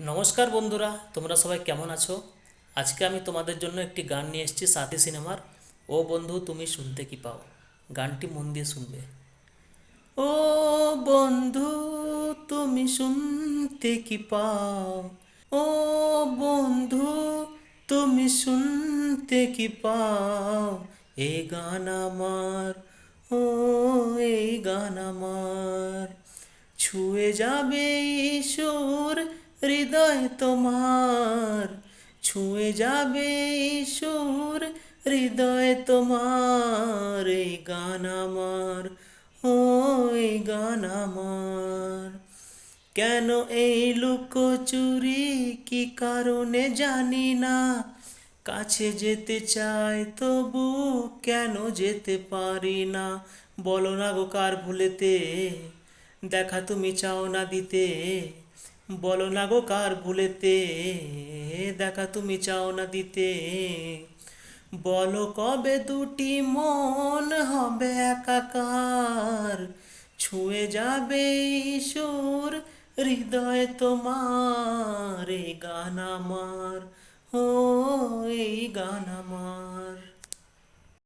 নমস্কার বন্ধুরা, তোমরা সবাই কেমন আছো? আজকে আমি তোমাদের জন্য একটি গান নিয়ে এসেছি সাথী সিনেমার, ও বন্ধু তুমি শুনতে কি পাও? গানটি মন দিয়ে শুনবে। ও বন্ধু তুমি শুনতে কি পাও? ও বন্ধু তুমি শুনতে কি পাও? এই গান আমার, ও এই গান আমার। ছুঁয়ে যাবে ঈশ্বর হৃদয় তোমার, ছুঁয়ে যাবে সুর, হৃদয় তোমার, এই গান আমার, ও এই গান আমার। কেন এই লুকোচুরি কি কারণে জানি না। কাছে যেতে চাই তবু কেন যেতে পারি না। বলো না গো কার ভুলেতে, দেখা তুমি চাও না দিতে। বলো না গো কার ভুলেতে? দেখা তুমি চাও না দিতে। বলো কবে দুটি মন হবে একাকার? ছুঁয়ে যাবে ঈশ্বর হৃদয় তোমার। এই গান আমার, ও এই গান আমার।